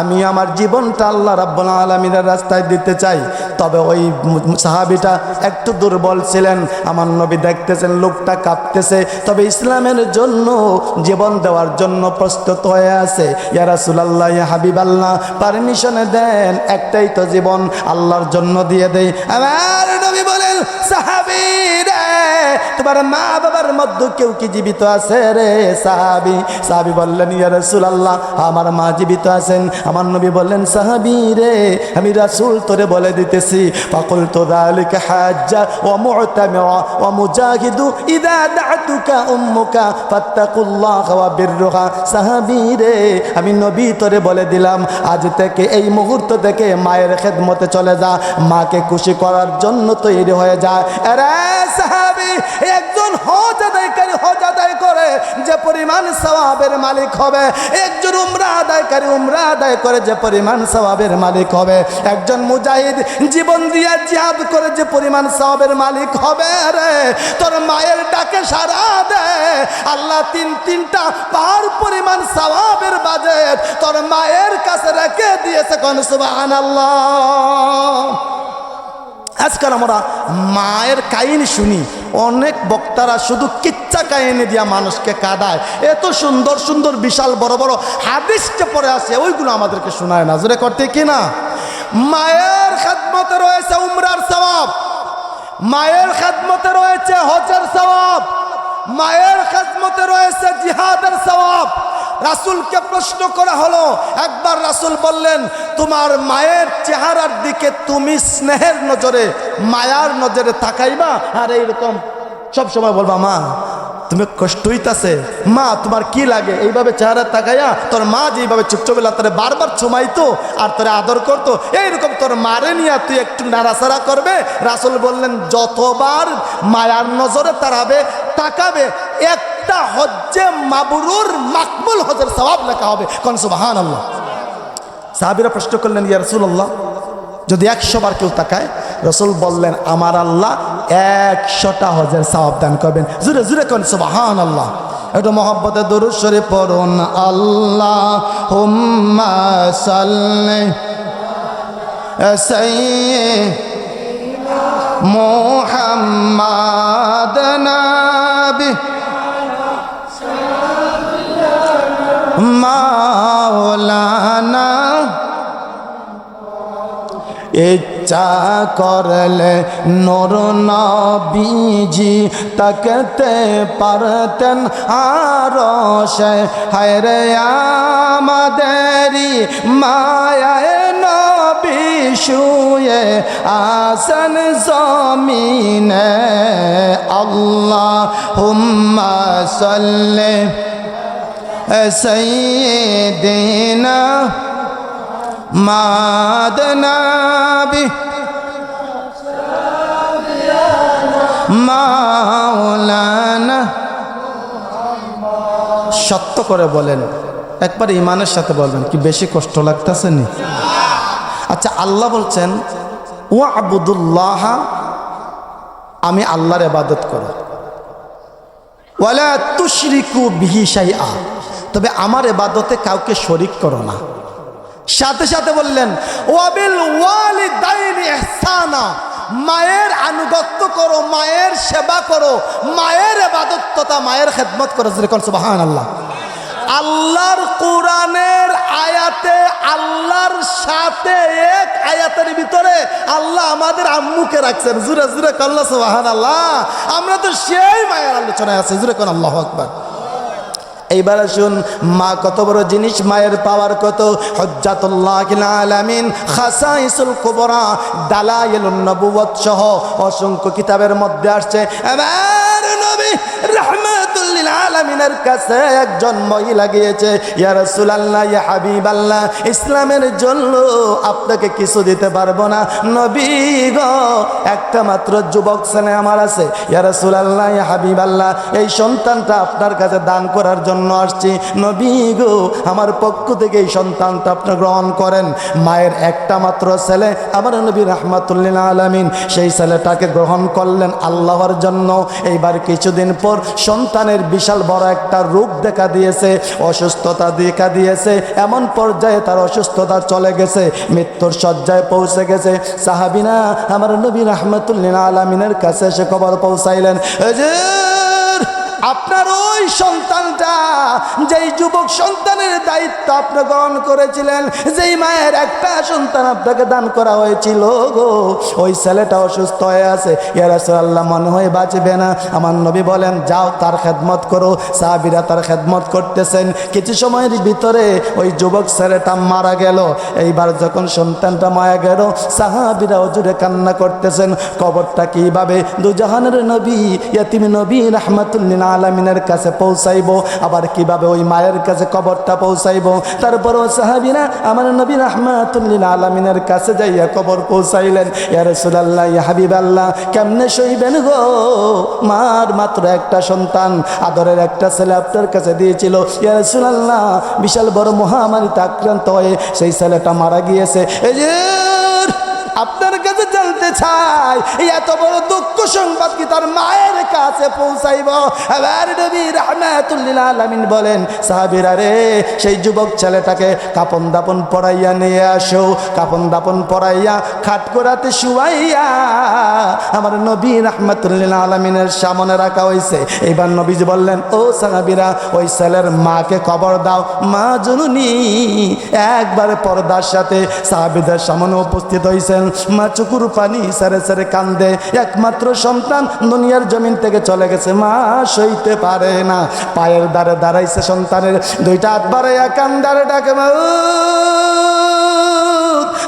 আমি আমার জীবনটা আল্লাহ রাব্বুল আলামিনের রাস্তায় দিতে চাই। তবে ওই সাহাবিটা একটু দুর্বল ছিলেন। আমার নবী দেখতেছেন, লোকটা কাঁপতেছে তবে ইসলামের জন্য, জীবন দেওয়ার জন্য প্রস্তুত হয়ে আছে। ইয়া রাসূলুল্লাহ, ইয়া হাবিব আল্লাহ পারমিশনে দেন, একটাই তো জীবন আল্লাহর জন্য দিয়ে দেয় আমার নবী বলেন, সাহাবী রে, তোমার মা মধ্যে কেউ কি জীবিত আছে রে সাহাবি? সাহাবি বললেন, ইয়া রাসূলুল্লাহ, আমার মা জীবিত আছেন। আমার নবী বললেন, সাহাবি রে, আমি রাসূল তোরে বলে দিতেছি। ফাকুল তো যালিকা হাজ্জা ওয়া মু'তামিরা ওয়া মুজাহিদু, ইদা দা'তুকা উম্মুকা ফাত্তাকুল্লাহ ওয়া বিররুহা। সাহাবি রে, আমি নবী তোরে বলে দিলাম, আজ থেকে, এই মুহূর্ত থেকে মায়ের খেদমতে চলে যা। মাকে খুশি করার জন্য তৈরি হয়ে যা। আরে সাহাবি, একজন হজ আদায়কারী হজ আদায় করে, যে পরিমাণ সওয়াবের মালিক হবে, একজন উমরা আদায়কারী উমরা আদায় করে, যে পরিমাণ সওয়াবের মালিক হবে। একজন মুজাহিদ জীবন দিয়ে জিহাদ করে, যে পরিমাণ সওয়াবের মালিক হবে রে, তোর মায়ের ডাকে সারা দে। আল্লাহ তিন তিনটা পাহাড় পরিমাণ সওয়াবের বাজেট তোর মায়ের কাছে রেখে দিয়েছে কোন, সুবহানাল্লাহ। আজকাল আমরা মায়ের কাহিনী শুনি, অনেক বক্তারা শুধু কিচ্ছা কাহিনী দিয়া মানুষকে কাদায়। এত সুন্দর সুন্দর, বিশাল, বড় বড় হাদিসটা পরে আছে ওইগুলো আমাদেরকে শোনায় না। জোরে করতে কি না? মায়ের খাদমতে রয়েছে উমরার সবাব মায়ের খাদমতে রয়েছে হজের সবাব মায়ের খাদমতে রয়েছে জিহাদের সবাব রাসুলকে প্রশ্ন করা হলো, একবার রাসুল বললেন, তোমার মায়ের চেহারার দিকে তুমি স্নেহের নজরে, মায়ার নজরে তাকাইবা? আর এইরকম সব সময় বলবা, মা, তুমি কষ্ট হইতাছে। মা, তোমার কি লাগে? এইভাবে চেহারা তাকাইয়া তোর মা যেইভাবে চুপচুপেলা তোরে বারবার ছুমাইতো আর তোরে আদর করতো, এইরকম তোর মারে নিয়ে তুই একটু নাড়াচাড়া করবে? রাসুল বললেন, যতবার মায়ার নজরে তারাবে, তাকাবে একটা হজ্জে মাবরুর মাকবুল হজের সবাব লেখা হবে। কোন সুবাহান আল্লাহ সাহাবিরা প্রশ্ন করলেন, ইয়া রসুল্লাহ যদি একশো বার কেউ তাকায়, রসুল বললেন, আমার আল্লাহ একশোটা হজের সবাব দান করবেন। জুড়ে জুড়ে কোন সুবাহান আল্লাহ একটু মহব্বতে দরুদ শরীফ পড়ুন আল্লাহ হুম্মা সাল্লি মোহাম্মদ নবী মাওলানা, ইচ্ছা করলে নর নবীজি তাকতে পারতেন আর সে। হায়রে আমাদেরই মায়ায় নবী শুয়ে আসন জমিনে। আল্লাহ হুম্মা সাল্লে সৈদিনা মাদনাবি মাওলানা সত্য করে বলেন একবার ইমানের সাথে বলবেন, কি বেশি কষ্ট লাগতেছে নি? আচ্ছা আল্লাহ বলছেন ও আবুদুল্লাহ, আমি আল্লাহর এবাদত করো। ওয়ালা তুশরিকু বিহি শাইআ। তবে আমার এবাদতে কাউকে শরিক করো না। সাথে সাথে বললেন, ওয়াবিল ওয়ালিদাইনি ইহসানা, মায়ের আনুগত্য করো, মায়ের সেবা করো, মায়ের এবাদত মায়ের খেদমত করো। যেরকম সুবাহান আল্লাহ আল্লাহর কোরআনের আয়াতে, আল্লাহর সাথে এক আয়াতের ভিতরে আল্লাহ আমাদের আম্মুকে রাখছেন। জুরে জুরে কল্লা সুবাহান আল্লাহ আমরা তো সেই মায়ের আলোচনায় আছে। জুরে কোন আল্লাহ আকবার। এইবার শুন, মা কত বড় জিনিস, মায়ের পাওয়ার কত? হজ্জাতুল্লাহ আলামিন, খাসাইসুল সহ অসংখ্য কিতাবের মধ্যে আসছে। রাহমাতুল্লিল আলামিনের কাছে একজন মহিলা গিয়েছে, ইয়া রাসূলুল্লাহ, ইয়া হাবিবাল্লাহ, ইসলামের জন্য আপনাকে কিছু দিতে পারব না। নবী একটা মাত্র যুবক ছেলে আমার আছে, ইয়া রাসূলুল্লাহ, ইয়া হাবিবাল্লাহ, এই সন্তানটা আপনার কাছে দান করার জন্য আসছি। নবী আমার পক্ষ থেকে এই সন্তানটা আপনি গ্রহণ করেন। মায়ের একটা মাত্র ছেলে আমার নবী রহমাতুল্লিল আলামিন, সেই ছেলেটাকে গ্রহণ করলেন আল্লাহর জন্য। এইবার কিছুদিন পর সন্তানের বিশাল বড় একটা রোগ দেখা দিয়েছে, অসুস্থতা দেখা দিয়েছে, এমন পর্যায়ে তার অসুস্থতা চলে গেছে, মৃত্যুর শয্যায় পৌঁছে গেছে। সাহাবিনা আমার নবী রহমতুল্লিন আলমিনের কাছে এসে খবর পৌঁছাইলেন। এই যে আপনার ওই সন্তানটা, যেই যুবক সন্তানের দায়িত্ব আপনি গ্রহণ করেছিলেন, যেই মায়ের একটা সন্তান আপনাকে দান করা হয়েছিল গো, ওই ছেলেটা অসুস্থ হয়ে আছে। ইয়ারাসাল্লাহ মনে হয় বাঁচবে না। আমার নবী বলেন, যাও, তার খেদমত করো। সাহাবিরা তার খেদমত করতেছেন। কিছু সময়ের ভিতরে ওই যুবক ছেলেটা মারা গেল। এইবার যখন সন্তানটা মারা গেল, সাহাবিরা অজুরে কান্না করতেছেন। কবরটা কীভাবে? দুজাহানের নবী, ইয়াতিম নবী রহমাতুল্লিন আলমিনের কাছে পৌঁছাইবো, আবার কীভাবে ওই মায়ের কাছে কবরটা পৌঁছাইবো? তারপরও সাহাবিরা আমার নবী রহমাতুল্লিন আলমিনের কাছে যাইয়া কবর পৌঁছাইলেন। ইয়া রাসূলুল্লাহ, ইয়া হাবিবাল্লাহ, কেমনে সইবেন গো? মার মাত্র একটা সন্তান, আদরের একটা ছেলে আপনার কাছে দিয়েছিল। ইয়া রাসূলুল্লাহ, বিশাল বড় মহামারীতে আক্রান্ত হয়ে সেই ছেলেটা মারা গিয়েছে। এই যে, আপনার কাছে এত বড় দুঃখ সংবাদ কি তার মায়ের কাছে পৌঁছাইব? বলেন, সাহাবিরা রে, সেই যুবক ছেলেটাকে কাপন দাপন পড়াইয়া নিয়ে আসো। কাপন দাপন পড়াইয়া খাট করাতে শুয়াইয়া আমার নবী রহমাতুল্লিল আলামিনের সামনে রাখা হয়েছে এইবার নবীজি বললেন, ও সাহাবিরা, ওই ছেলের মাকে খবর দাও। মা জননী, একবারে পর্দার সাথে সাহাবিদের সামনে উপস্থিত হয়েছেন মা চুকুর পানি সারে সারে কান্দে। একমাত্র সন্তান দুনিয়ার জমিন থেকে চলে গেছে। মা সইতে পারে না। পায়ের দ্বারে দাঁড়াইছে সন্তানের। দুইটা হাত বাড়াইয়া কান্দারে ডাকে, মা,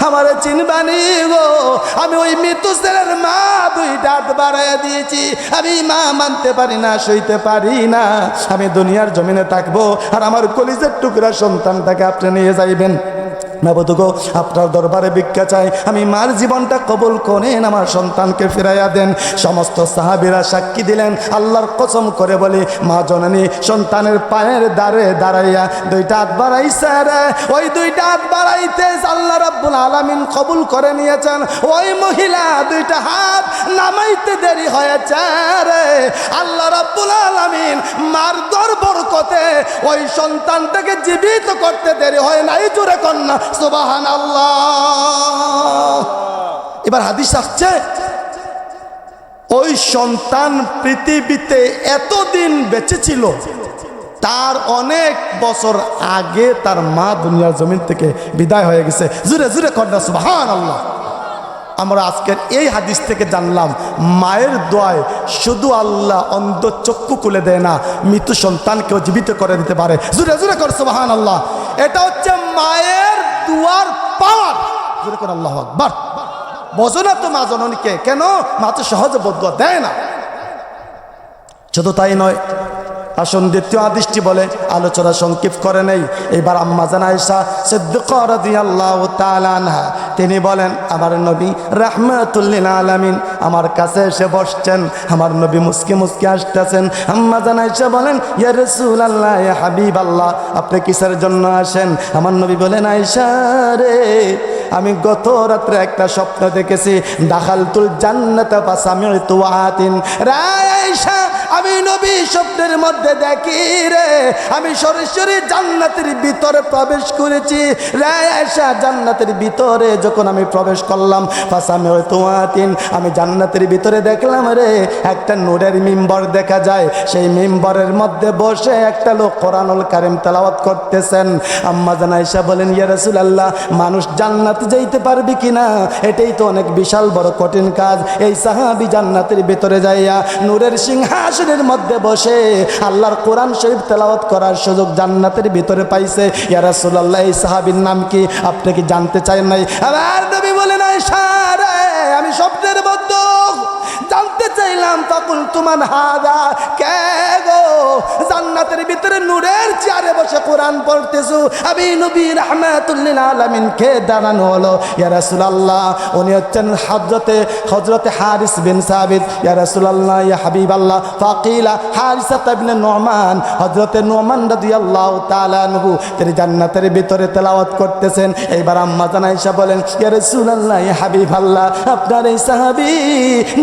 আমার চিনবানি গো। আমি ওই মৃত্যু ছেলের মা। দুইটা হাত বাড়াইয়া দিয়েছি। আমি মা মানতে পারি না, সইতে পারি না। আমি দুনিয়ার জমিনে থাকব। আর আমার কলিজের টুকরা সন্তানটাকে আপনি নিয়ে যাইবেন। নবদুগো আপনার দরবারে ভিক্ষা চাই। আমি মার জীবনটা কবুল করেন, আমার সন্তানকে ফিরাইয়া দেন। সমস্ত সাহাবিরা সাক্ষী দিলেন, আল্লাহর কসম করে বলি, মা জননী, সন্তানের পায়ের দ্বারে দাঁড়াইয়া দুইটা হাত বাড়াইছে রে। ওই দুইটা হাত বাড়াইতে আল্লাহ রাব্বুল আলামিন কবুল করে নিয়েছেন। ওই মহিলা দুইটা হাত নামাইতে দেরি হয়েছে রে। আল্লাহ রাব্বুল আলামিন মার দর বরকতে ওই সন্তানটাকে জীবিত করতে দেরি হয় নাই, জোরে কন্যা। সুবাহান এবার হাদিস আসছে, ওই সন্তান পৃথিবীতে এতদিন বেঁচে ছিল, তার অনেক বছর আগে তার মা দুনিয়ার জমিন থেকে বিদায় হয়ে গেছে। জুড়ে জুড়ে কন্যা সুবাহান আল্লাহ আমরা আজকের এই হাদিস থেকে জানলাম, মায়ের দোয়ায় শুধু আল্লাহ অন্ধ চক্ষু খুলে দেয় না মৃত্যু সন্তানকেও জীবিত করে দিতে পারে। জুড়ে জুড়ে কর সুবাহান আল্লাহ এটা হচ্ছে মায়ের দুয়ার পাওয়ার। জোরে করে আল্লাহ আকবার। বোঝো না তো মা জননীকে, কেন? মা তো সহজে বদুয়া দেয় না। শুধু তাই নয় আসুন দ্বিতীয় আদিষ্টি বলে, আলোচনা সংক্ষিপ্ত করে নেই। এবার আম্মা জানাইসা সিদ্দিকাল্লাহ তিনি বলেন, আমার নবী রাহমাতুল্লিল আলামিন আমার কাছে এসে বসছেন। আমার নবী মুসকি মুসকি আসতেছেন আম্মা জানাইসা বলেন, ইয়া রসুল আল্লাহ হাবিব আল্লাহ আপনি কিসের জন্য আসেন? আমার নবী বলেন আয়সা রে, আমি গত রাত্রে একটা স্বপ্ন দেখেছি। দাখালতুল জান্নাত পাসামি তুয়াতিন রায় আয়েশা আমি নবী স্বপ্নের মধ্যে দেখি রে। আমি সরাসরি জান্নাতের ভিতরে প্রবেশ করেছি। রায় আয়েশা, জান্নাতের ভিতরে যখন আমি প্রবেশ করলাম পাসামি তুয়াতিন, আমি জান্নাতের ভিতরে দেখলাম রে, একটা নূরের মিম্বর দেখা যায়। সেই মিম্বরের মধ্যে বসে একটা লোক কোরআনুল কারিম তেলাওয়াত করতেছেন। আম্মা জানাইশা বলেন, ইয়া আল্লাহ মানুষ জান্নাত যাইতে পারবে কিনা? এটাই তো অনেক বিশাল বড় কঠিন কাজ। এই সাহাবি জান্নাতের ভিতরে যাইয়া নূরের সিংহাসনের মধ্যে বসে আল্লাহর কোরআন শরীফ তেলাওয়াত করার সুযোগ জান্নাতের ভিতরে পাইছে। ইয়ারা রাসূলুল্লাহ, এই সাহাবীর নাম কি? আপনি কি জানতে চান নাই? আবার নবী বলেন আমি স্বপ্নের জানতে তখন তোমার হাদা। কে গো? জান্নাতের ভিতরে নূরের চেয়ারে বসে কোরআন পড়তেছো। আমি নবী রহমাতুল্লিল আলামিন কে? দাঁড়ানো হলো। ইয়া রাসূলুল্লাহ, উনি হচ্ছেন হযরতে হযরতে হারিস বিন সাবিত। ইয়া রাসূলুল্লাহ, ইয়া হাবিবাল্লাহ। ফাকিলা হারিসা ইবনে নুমান, হযরতে নুমান রাদিয়াল্লাহু তাআলা আনহু। তিনি জান্নাতের ভিতরে তেলাওয়াত করতেছেন। এইবার আম্মা জানাইসা বলেন, ইয়া রাসূলুল্লাহ, ইয়া হাবিবাল্লাহ, আপনার এই সাহাবী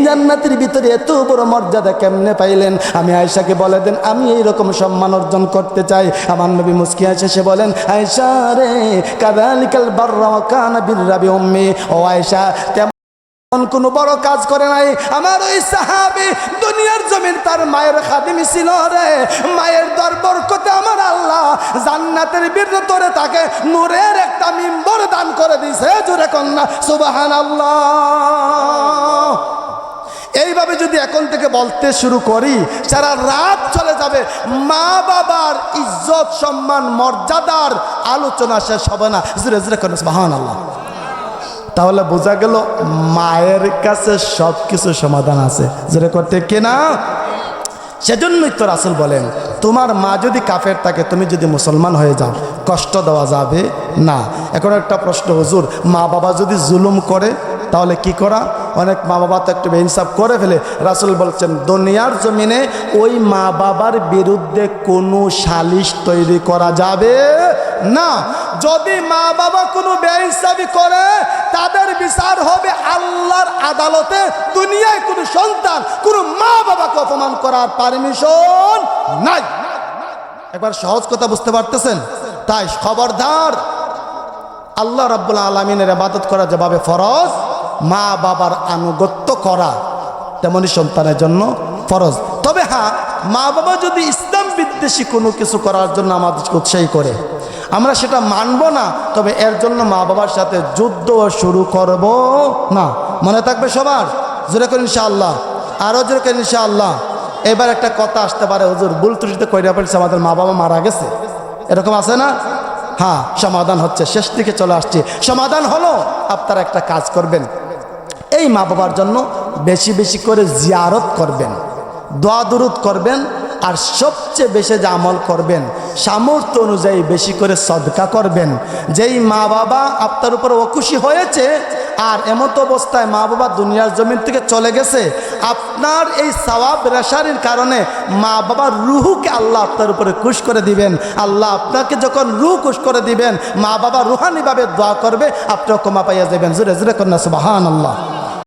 জান্নাতের ভিতরে এত বড় মর্যাদা কেমনে পাইলেন? আমি আয়সাকে বলে দেন, আমি এই রকম সম্মান অর্জন করতে চাই। আমার নবী মুস্কি আছে সে বলেন আয়সা রে, কাদালিকাল বার্রা কানা বিরাবি উম্মি। ও আয়সা কোনো বড় কাজ করে নাই। আমার ওই সাহাবি দুনিয়ার জমিন তার মায়ের খাদিমি ছিল রে। মায়ের দর বরকতে আমার আল্লাহ জান্নাতের বিরতরে তাকে নূরের একটা মিম্বর দান করে দিছে জুরে কন্যা সুবাহান আল্লাহ এইভাবে যদি এখন থেকে বলতে শুরু করি, সারা রাত চলে যাবে, মা বাবার ইজ্জত, সম্মান, মর্যাদার আলোচনা শেষ হবে না। সুবাহান আল্লাহ তাহলে বোঝা গেল মায়ের কাছে সব কিছু সমাধান আছে। যেটা করতে কে কেনা সেজন্যই তো রাসুল বলেন, তোমার মা যদি কাফের থাকে, তুমি যদি মুসলমান হয়ে যাও, কষ্ট দেওয়া যাবে না। এখন একটা প্রশ্ন, হুজুর, মা বাবা যদি জুলুম করে, তাহলে কি করা? অনেক মা বাবা তো একটু বেইনসাফ করে ফেলে। রাসুল বলছেন, দুনিয়ার জমিনে ওই মা বাবার বিরুদ্ধে কোনো সালিশ তৈরি করা যাবে না। যদি মা বাবা কোনো বেইনসাফি করে, তাদের বিচার হবে আল্লাহর আদালতে। দুনিয়ায় কোনো সন্তান, কোনো মা বাবাকে অপমান করার পারমিশন নাই। একবার সহজ কথা বুঝতে পারতেছেন? তাই খবরদার, আল্লাহ রাব্বুল আলমিনের আবাদত করা যেভাবে ফরজ। মা বাবার আনুগত্য করা তেমনি সন্তানের জন্য ফরজ। তবে হ্যাঁ মা বাবা যদি ইসলাম বিদ্বেষী কোনো কিছু করার জন্য আমাদেরকে উৎসাহী করে, আমরা সেটা মানব না, তবে এর জন্য মা বাবার সাথে যুদ্ধ শুরু করব না। মনে থাকবে সবার? জোরে করেন ইনশাআল্লাহ। আরও জোরে করেন ইনশাআল্লাহ। এবার একটা কথা আসতে পারে, হুজুর, ভুল ত্রুটিতে কইরা পেরেছে আমাদের মা বাবা মারা গেছে। এরকম আছে না? হ্যাঁ সমাধান হচ্ছে, শেষ দিকে চলে আসছে। সমাধান হলো, আপনারা একটা কাজ করবেন এই মা বাবার জন্য বেশি বেশি করে জিয়ারত করবেন, দোয়া দুরুদ করবেন, আর সবচেয়ে বেশি যে আমল করবেন, সামর্থ্য অনুযায়ী বেশি করে সদকা করবেন। যেই মা বাবা আপনার উপর অখুশি হয়েছে, আর এমত অবস্থায় মা বাবা দুনিয়ার জমিন থেকে চলে গেছে, আপনার এই সওয়াব রেশারির কারণে মা বাবার রুহুকে আল্লাহ আপনার উপরে খুশ করে দিবেন। আল্লাহ আপনাকে যখন রুহ খুশ করে দিবেন, মা বাবা রুহানিভাবে দোয়া করবে, আপনিও ক্ষমা পাইয়া যাবেন। জুড়ে জুড়ে কন্যা সুবাহান আল্লাহ